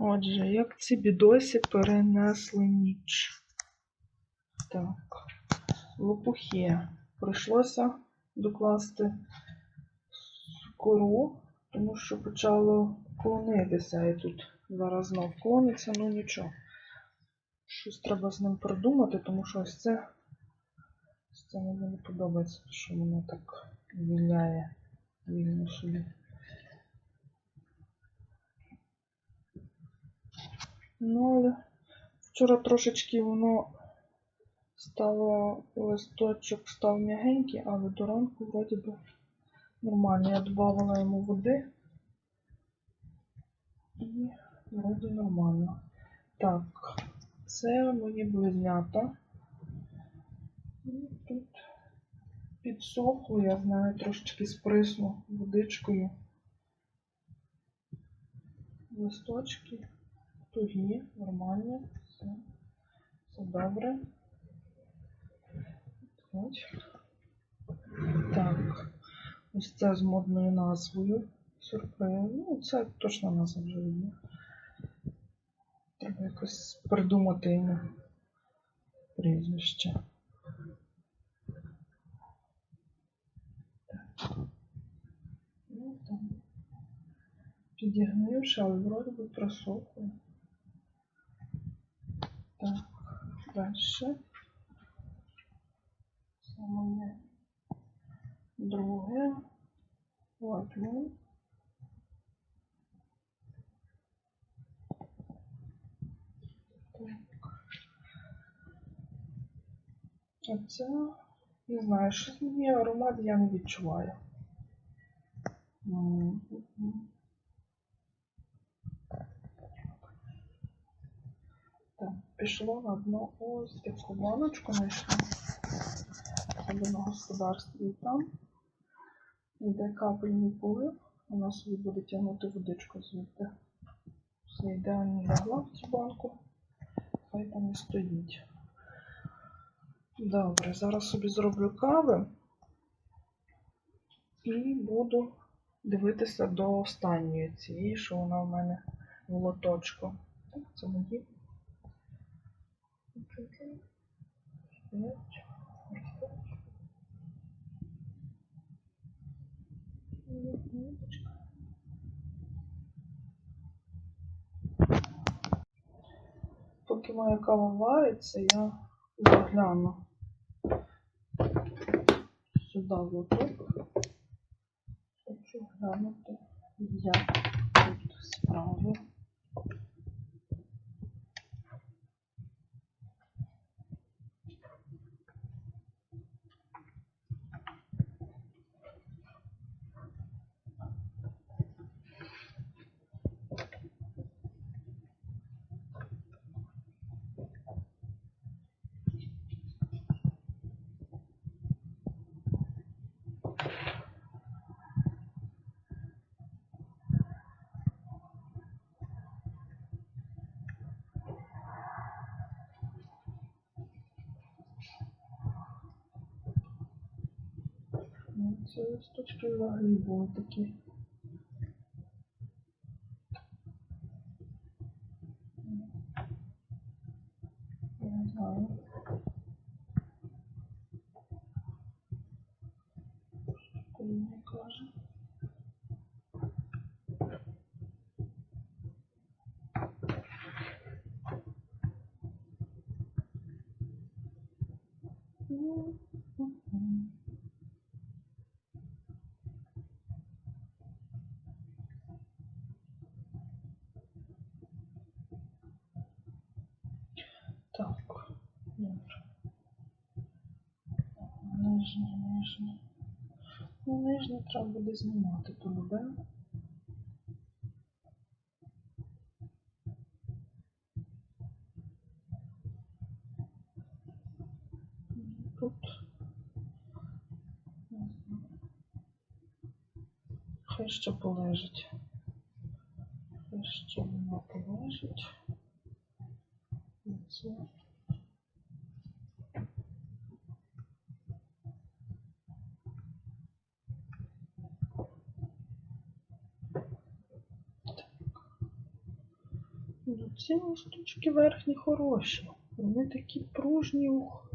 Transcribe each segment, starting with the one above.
Отже, як ці бідосі перенесли ніч. Так, лопухи. Прийшлося докласти кору, тому що почало клонитися. І тут зараз знов клониться, ну нічого. Щось треба з ним придумати, тому що ось це, ось це мені не подобається, що воно так віляє вільно собі. Ну, але вчора трошечки воно стало листочок став м'ягенький, але до ранку вроді би нормально. Я додавала йому води і вроді нормально. Так, це мої близнята. І тут підсохло, я знаю, трошечки сприсну водичкою. Листочки тугі, нормально, все, все добре. Так, ось це з модною назвою. Сюрприз. Ну, це точно назва вже є. Треба якось придумати йому прізвище. Так. Ну, там. Підігнивши, але вроді би просохло. Так, далі. Це моє друге. Так. А не знаю, щось мені аромат я не відчуваю. Пішло на дно ось таку баночку знайшла. На господарстві і там. Йде капельний полив. Вона собі буде тягнути водичку звідти. Все ідеально лягла в цю банку. Хай там і стоїть. Добре, зараз собі зроблю кави і буду дивитися до останньої цієї, що вона в мене в лоточку. Так, це мої. Поки моя кава вариться, я загляну сюди в лоток. Хочу глянути, як тут справи. Ці листочки взагалі були такі. Я не знаю. Що він мені каже. Ну, мгм. Так, добре. Нижнє, нижнє. Ну, нижнє треба буде знімати полюбе. Тут. не знаю. Хай ще полежить. Хай ще воно полежить. Оце. Ці листочки верхні хороші. Вони такі пружні. Ух.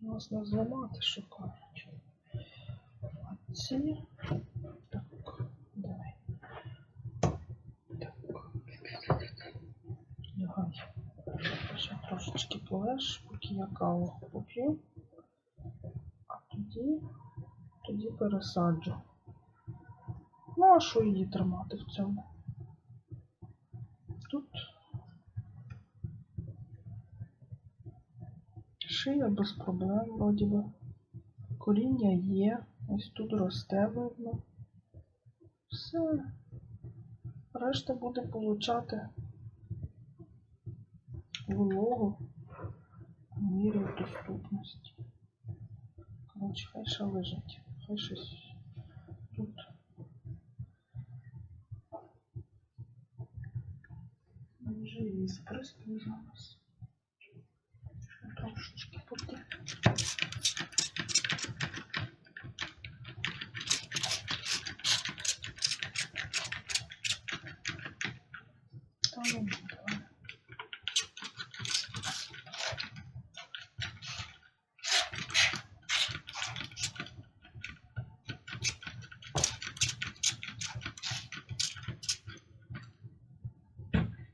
Нас не зламати, що кажуть. А ці. Так, давай. Так. Лягай. Ще трошечки полеж, поки я каву поп'ю. А тоді, тоді пересаджу. Ну, а що її тримати в цьому? Тут шия без проблем, вроді би. Коріння є, ось тут росте видно. Все. Решта буде получати вологу в мірі доступності. Коротше, хай ще лежить. Хай щось тут. Її сприскую зараз. Трошечки. Та ну, давай.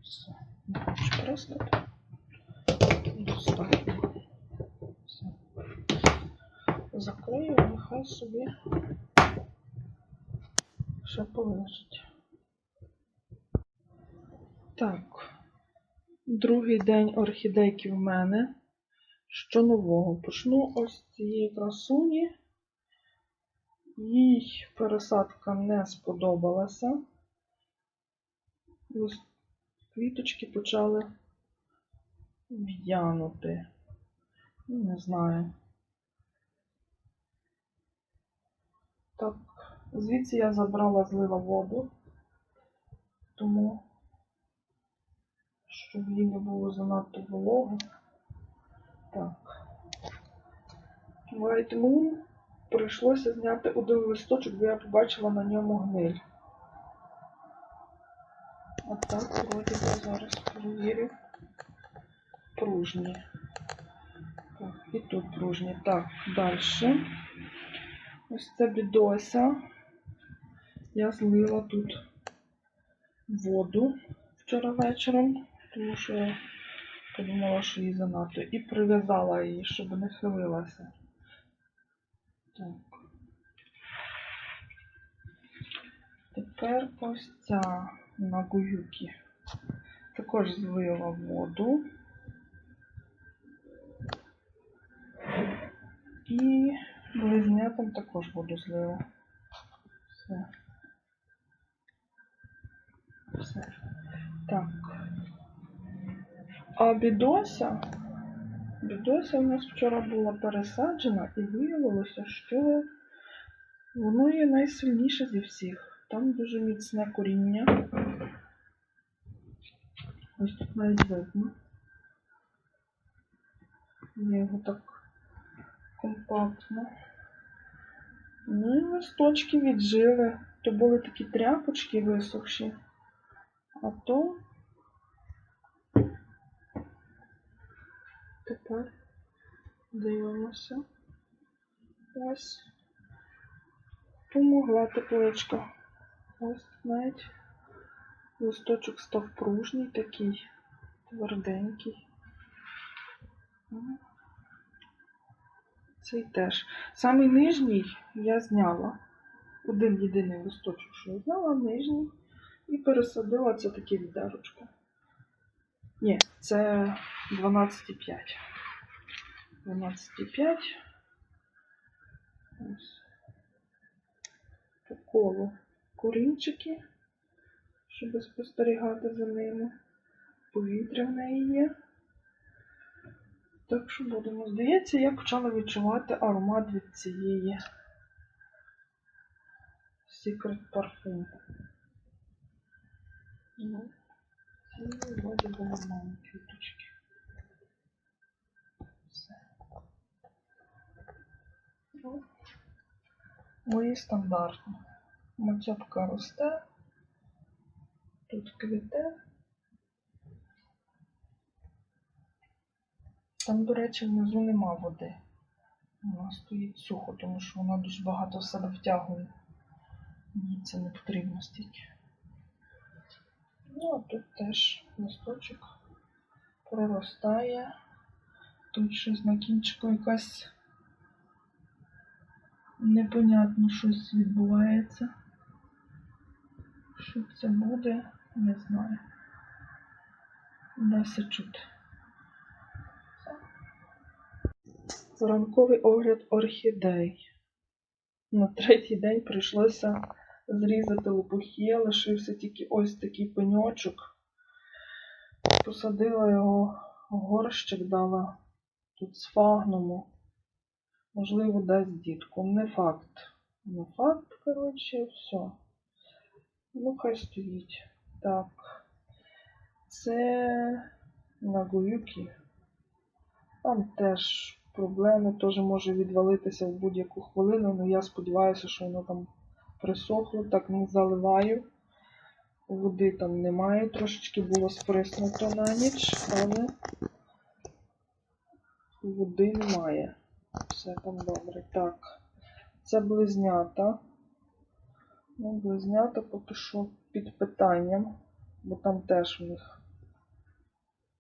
Все. Не хочеш прискати? Достатньо. Все. Нехай собі ще полежить. Так. Другий день орхідейки в мене. Що нового? Почну ось цієї красуні. Їй пересадка не сподобалася. Ось квіточки почали в'янути. Ну, Не знаю. Так, звідси я забрала злила воду, тому щоб їй не було занадто волого. Так. White Moon прийшлося зняти один листочок, бо я побачила на ньому гниль. А так, вроді би зараз перевірю. Пружні. Так, і тут пружні. Так, далі. Ось це бідося. Я злила тут воду вчора вечором, тому що я подумала, що їй занадто. І прив'язала її, щоб не хилилася. Так. Тепер ось ця на гуюкі. Також злила воду. І близнятам також воду злила. Все. Все. Так. А бідося, бідося у нас вчора була пересаджена і виявилося, що воно є найсильніше зі всіх. Там дуже міцне коріння. Ось тут навіть видно. Я його так компактно. Ну і листочки віджили. То були такі тряпочки висохші. А то тепер дивимося. Ось. Помогла тепличка. Ось навіть листочок став пружній такий, тверденький. Цей теж. Самий нижній я зняла. Один єдиний листочок, що я зняла, нижній. І пересадила це таке відерочко. Ні, це 12,5. 12,5. Ось. По колу корінчики, щоб спостерігати за ними. Повітря в неї є. Так що будемо. Здається, я почала відчувати аромат від цієї Secret Parfum. Ну, ці вроді би нормальні квіточки. Все. Ну, мої стандартні. Матьопка росте. Тут квіте. Там, до речі, внизу нема води. Вона стоїть сухо, тому що вона дуже багато в себе втягує. Мені це не потрібно стільки. Ну, а тут теж листочок проростає. Тут щось на кінчику якась непонятно щось відбувається. Що це буде, не знаю. Все чути. Ранковий огляд орхідей. На третій день прийшлося зрізати лопухи, лишився тільки ось такий пеньочок. Посадила його в горщик, дала тут сфагному. Можливо, дасть дітку. Не факт. Не факт, коротше, все. Ну, хай стоїть. Так. Це Нагоюкі. Там теж проблеми, теж може відвалитися в будь-яку хвилину, але я сподіваюся, що воно там присохло, так не заливаю. Води там немає, трошечки було сприснуто на ніч, але води немає. Все там добре. Так. Це близнята. Ну, близнята поки що під питанням, бо там теж в них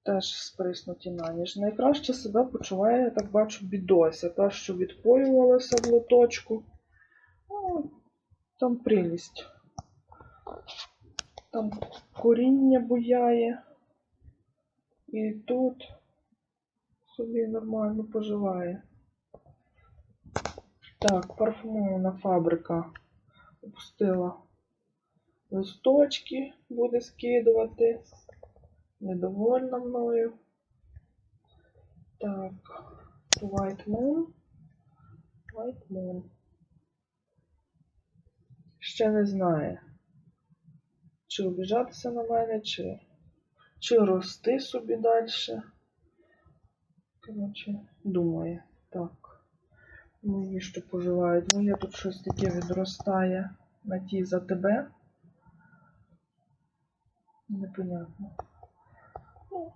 теж сприснуті на ніж. Найкраще себе почуває, я так бачу, бідося. Та, що відпоювалася в лоточку. Ну, там прелість. Там коріння буяє. І тут собі нормально поживає. Так, парфумована фабрика опустила листочки, буде скидувати. Недовольна мною. Так, White Moon. White Moon. Ще не знає, чи обіжатися на мене, чи, чи рости собі далі. Коротше, думає. Так. Мої що поживають. Ну, я тут щось таке відростає на ті за тебе. Непонятно. Ну,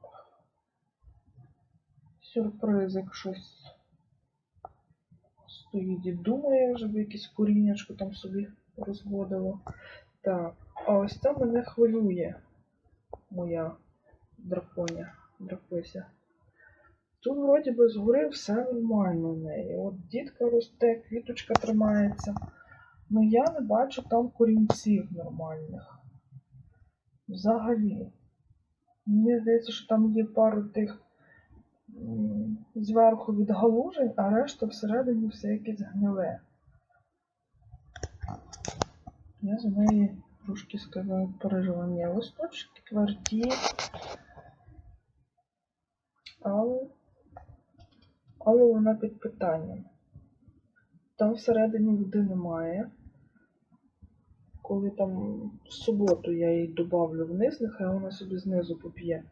сюрпризик щось стоїть і думає, вже б якесь коріннячко там собі розводило. Так, а ось це мене хвилює моя драконя, дракося. Тут вроді би згори все нормально в неї. От дітка росте, квіточка тримається. Ну я не бачу там корінців нормальних. Взагалі. Мені здається, що там є пару тих зверху відгалужень, а решта всередині все якесь гниле. Я за неї трошки сказав переживання. Листочки тверді. Але, але вона під питанням. Там всередині води немає. Коли там в суботу я її добавлю вниз, нехай вона собі знизу поп'є.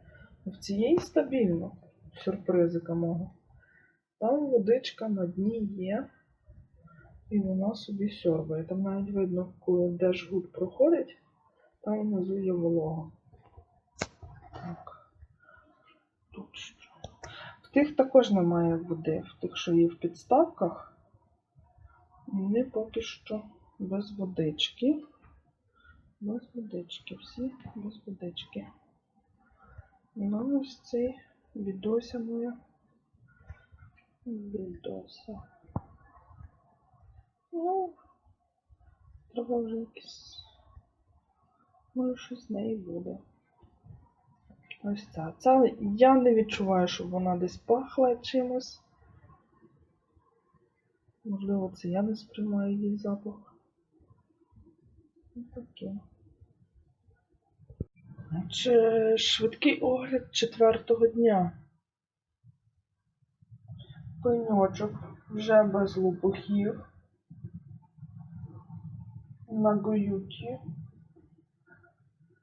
В цієї стабільно, сюрпризика мого. Там водичка на дні є, і вона собі сьорбає. Там навіть видно, коли держгуд проходить, там внизу є волога. Так. Тут що? В тих також немає води, в тих, що є в підставках. Вони поки що без водички. Без водички, всі без водички. Ну, ось цей бідося моя. Бідося. Ну, треба вже якесь. Може, щось з неї буде. Ось ця. Це я не відчуваю, щоб вона десь пахла чимось. Можливо, це я не сприймаю її запах. Ось таке. Чи швидкий огляд четвертого дня. Пеньочок вже без лопухів. На гоюті.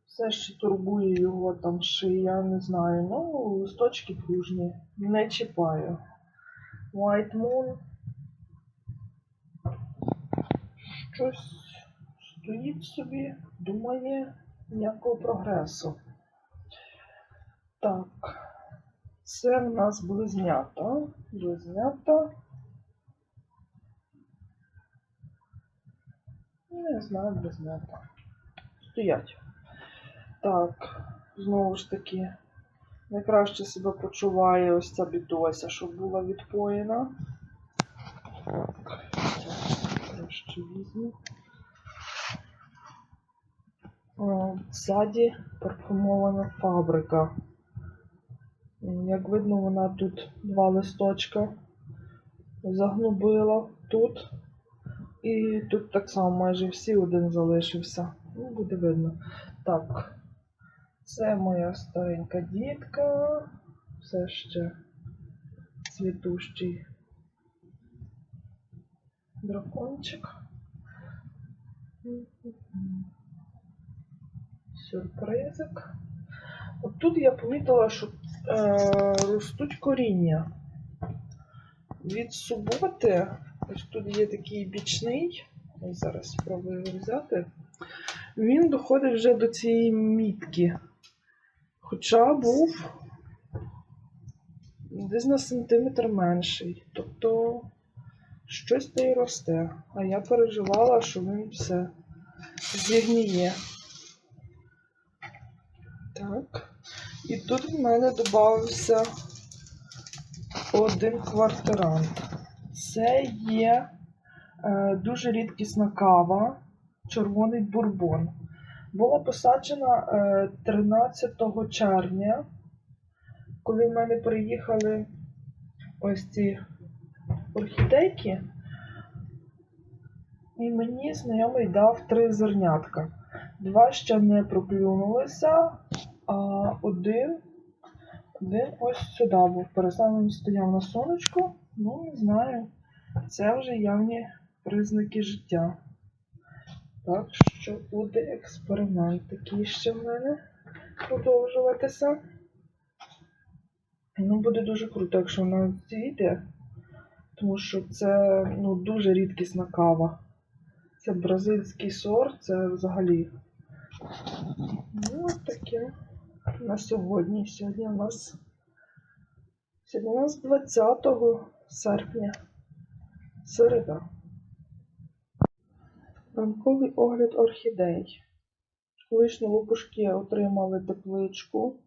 Все ще турбує його там шия, не знаю. Ну, листочки пружні. Не чіпаю. White Moon. Щось стоїть собі, думає. Ніякого прогресу. Так, це в нас близнята. Близнята. Не знаю, близнята. Стоять. Так, знову ж таки, найкраще себе почуває ось ця бідося, щоб була відпоєна. Так, краще візьму. О, Ззаді парфумована фабрика. Як видно, вона тут два листочка загнубила тут. І тут так само майже всі один залишився. Ну, буде видно. Так, це моя старенька дітка. Все ще цвітущий дракончик. Сюрпризик. От тут я помітила, що е, ростуть коріння. Від суботи, ось тут є такий бічний, ось зараз спробую його взяти. Він доходить вже до цієї мітки. Хоча був десь на сантиметр менший. Тобто щось та й росте. А я переживала, що він все зігніє. Так. І тут в мене додався один квартирант. Це є е, дуже рідкісна кава, червоний бурбон. Була посаджена е, 13 червня, коли в мене приїхали ось ці орхідейки. І мені знайомий дав три зернятка. Два ще не проклюнулися, один, один ось сюди був. Пересам стояв на сонечку. Ну, не знаю. Це вже явні признаки життя. Так що буде експеримент такий ще в мене продовжуватися. Ну, буде дуже круто, якщо вона зійде, тому що це ну, дуже рідкісна кава. Це бразильський сорт, це взагалі. Ну, таке на сьогодні. Сьогодні у нас сьогодні у нас 20 серпня. Середа. Ранковий огляд орхідей. Колишні лопушки отримали тепличку.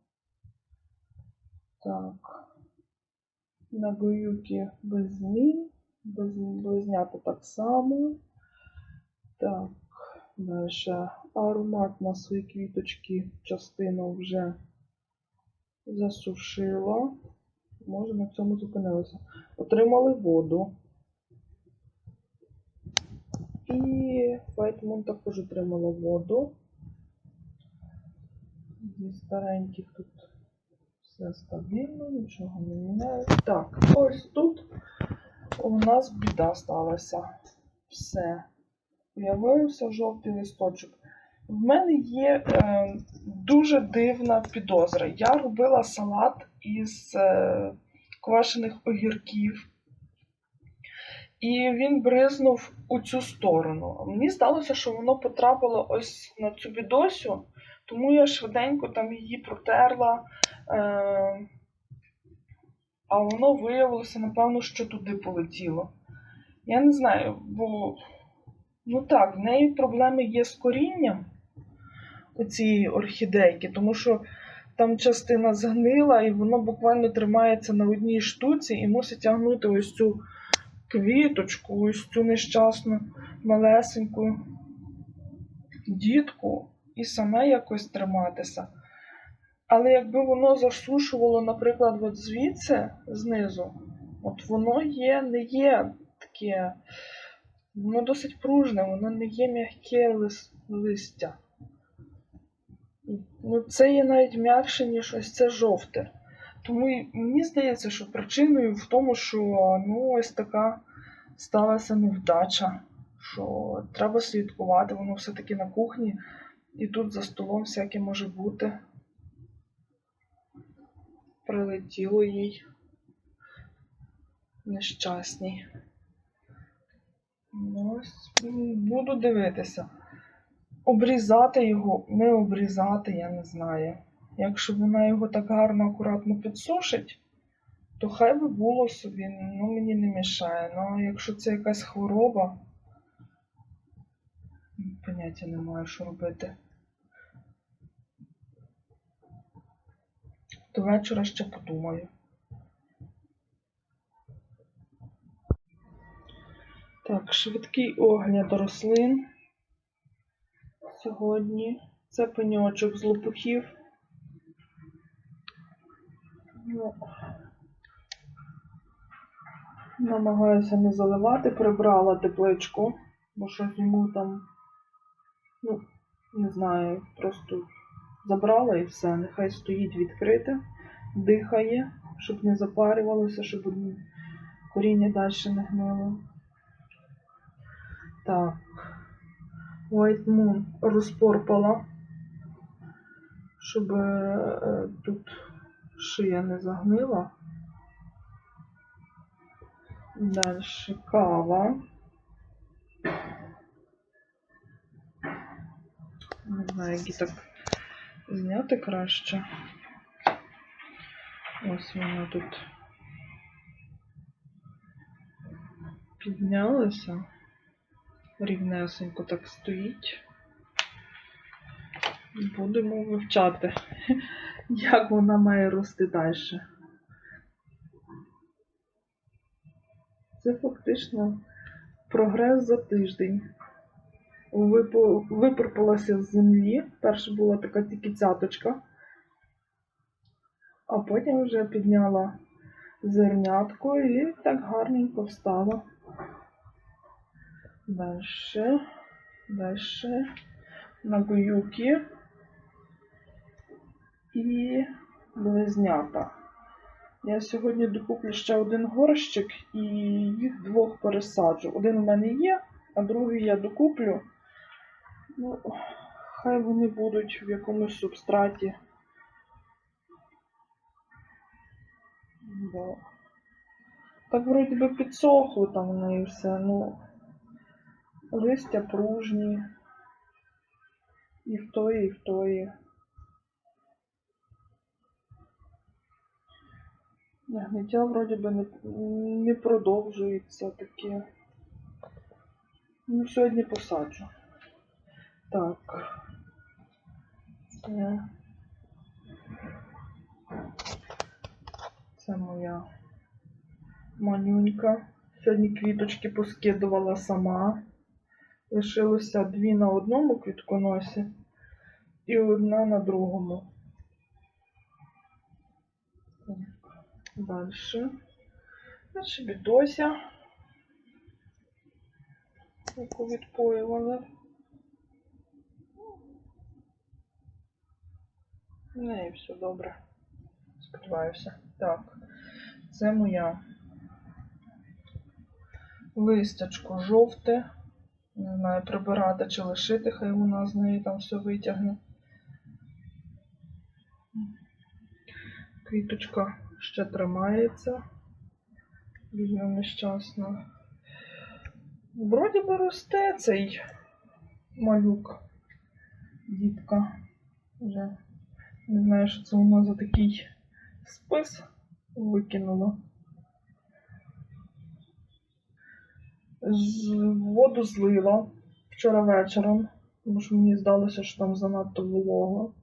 Так. На гоюки без змін. Без близнята так само. Так, далі. Аромат на свої квіточки частину вже засушила. Може, на цьому зупинилася. Отримали воду. І Файтмун також отримала воду. Зі стареньких тут все стабільно, нічого не міняється. Так, ось тут у нас біда сталася. Все. Появився жовтий листочок. В мене є е, дуже дивна підозра. Я робила салат із е, квашених огірків. І він бризнув у цю сторону. Мені здалося, що воно потрапило ось на цю бідосю, тому я швиденько там її протерла. Е, а воно виявилося, напевно, що туди полетіло. Я не знаю, бо ну так, в неї проблеми є з корінням цієї орхідейки, тому що там частина згнила, і воно буквально тримається на одній штуці і мусить тягнути ось цю квіточку, ось цю нещасну малесеньку дітку і саме якось триматися. Але якби воно засушувало, наприклад, от звідси знизу, от воно є, не є таке, воно досить пружне, воно не є м'яке лис- листя. Ну, це є навіть м'якше, ніж ось це жовте. Тому мені здається, що причиною в тому, що ну, ось така сталася невдача, що треба слідкувати, воно все-таки на кухні, і тут за столом всяке може бути. Прилетіло їй нещасній. Ну, буду дивитися. Обрізати його, не обрізати, я не знаю. Якщо вона його так гарно, акуратно підсушить, то хай би було собі, ну мені не мішає. Ну, якщо це якась хвороба, поняття не маю, що робити. До вечора ще подумаю. Так, швидкий огляд рослин. Сьогодні це пеньочок з лопухів. Ну, намагаюся не заливати, прибрала тепличку, бо щось йому там, ну, не знаю, просто забрала і все. Нехай стоїть відкрите, дихає, щоб не запарювалося, щоб коріння далі не гнило. Так. White Moon розпорпала, щоб е, тут шия не загнила. Далі кава. Не знаю, які так зняти краще. Ось вона тут піднялася. Рівнесенько так стоїть. Будемо вивчати, як вона має рости далі. Це фактично прогрес за тиждень. Випорпалася з землі. Перша була така тільки цяточка, а потім вже підняла зернятко і так гарненько встала. Дальше, дальше нагуюки і близнята. Я сьогодні докуплю ще один горщик і їх двох пересаджу. Один в мене є, а другий я докуплю. Ну, хай вони будуть в якомусь субстраті. Так вроді би підсохло там в неї все, ну. Листя пружні. І в тої, і в тої. Гниття вроді би не, не продовжується таке. Ну, сьогодні посаджу. Так. Це, це моя манюнька. Сьогодні квіточки поскидувала сама. Лишилося дві на одному квітконосі і одна на другому. Так, далі. Далі бідося, яку відпоювали. В неї все добре. Сподіваюся. Так, це моя листячко жовте. Не знаю, прибирати чи лишити, хай вона з неї там все витягне. Квіточка ще тримається. Бідна нещасна. Вроді би росте цей малюк. Дітка. Вже не знаю, що це воно за такий спис викинуло. З воду злила вчора вечором, тому що мені здалося, що там занадто волого.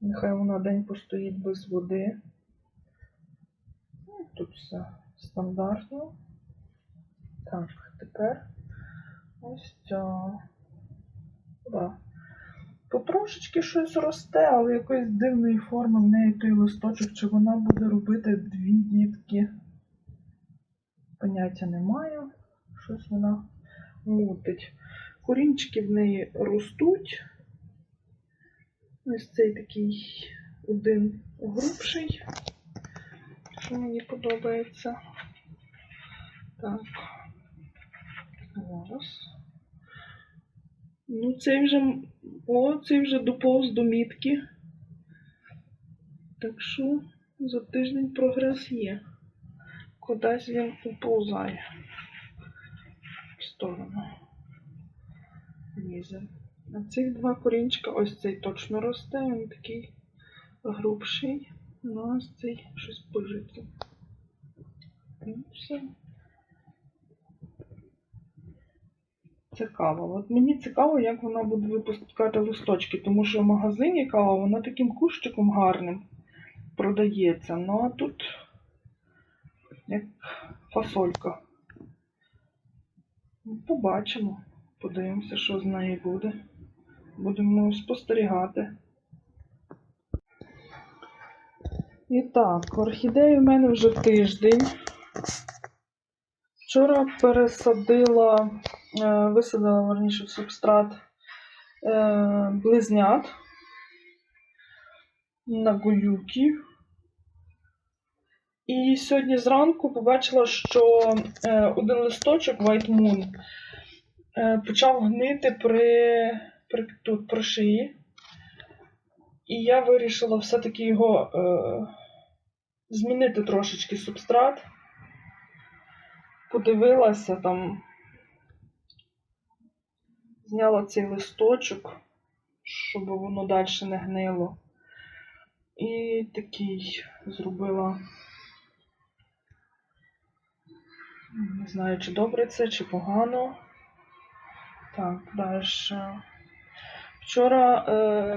Нехай вона день постоїть без води. Ну, Тут все стандартно. Так, тепер ось ця. Да. Потрошечки щось росте, але якоїсь дивної форми в неї той листочок, чи вона буде робити дві дітки. Поняття немає. Щось вона мутить. Корінчики в неї ростуть. Ось цей такий один грубший, що мені подобається. Так. Зараз. Ну, цей вже, о, цей вже доповз до мітки. Так що за тиждень прогрес є. Кудись він уповзає в сторону. Лізе. А цих два корінчика, ось цей точно росте, він такий грубший. Ну, ось цей щось пижиться. Ну, все. Цікаво. От мені цікаво, як вона буде випускати листочки, тому що в магазині кава вона таким кущиком гарним продається. Ну а тут як фасолька. Ну, Побачимо. Подивимося, що з неї буде. Будемо спостерігати. І так, орхідеї в мене вже тиждень. Вчора пересадила, е, висадила верніше в субстрат е, близнят на гулюки. І сьогодні зранку побачила, що е, один листочок White Moon е, почав гнити при, при, тут, при шиї. І я вирішила все-таки його е, змінити трошечки субстрат. Подивилася там, зняла цей листочок, щоб воно далі не гнило. І такий зробила. Не знаю, чи добре це, чи погано. Так, далі. Вчора е,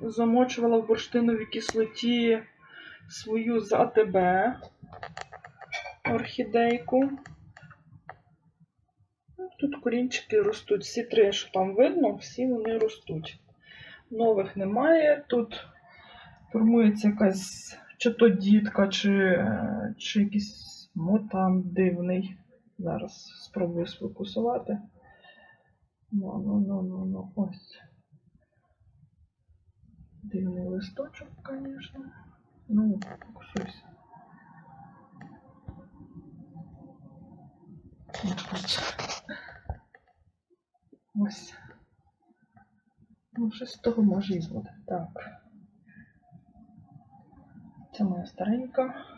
замочувала в бурштиновій кислоті свою з АТБ орхідейку. Ну, Тут корінчики ростуть. Всі три, що там видно, всі вони ростуть. Нових немає. Тут формується якась чи то дітка, чи, е, чи якийсь мутант дивний. Зараз спробую сфокусувати. Ну, ну, ну, ну, ну, ось. Дивний листочок, звісно. Ну, фокусуйся. Ось. Ну, щось з того може і буде. Так. Це моя старенька.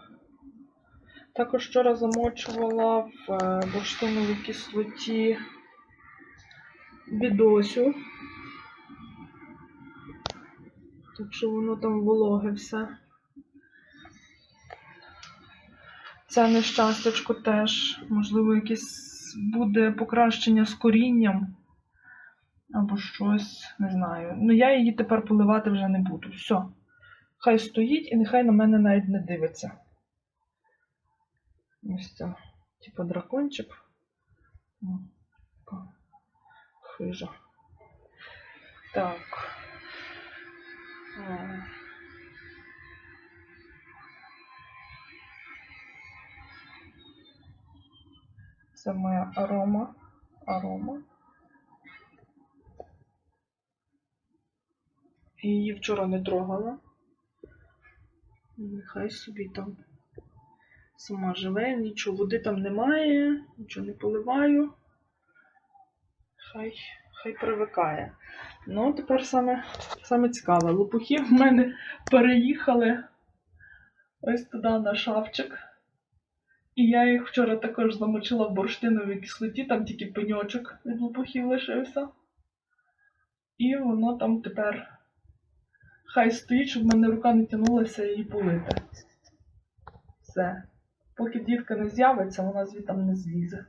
Також вчора замочувала в е, бурштиновій кислоті бідосю. Так що воно там вологе все. Це нещастячко теж, можливо, якесь буде покращення з корінням. Або щось, не знаю. Ну, я її тепер поливати вже не буду. Все. Хай стоїть і нехай на мене навіть не дивиться. Ось це, типу дракончик. Хижа. Так. Це моя арома. Арома. Її вчора не трогала. Нехай собі там сама живе, нічого води там немає, нічого не поливаю. Хай, хай привикає. Ну, тепер саме, саме цікаве. Лопухи в мене переїхали ось туди на шафчик. І я їх вчора також замочила в бурштиновій кислоті, там тільки пеньочок від лопухів лишився. І воно там тепер хай стоїть, щоб в мене рука не тягнулася її полити. Все. Поки дівка не з'явиться, вона звідти не злізе.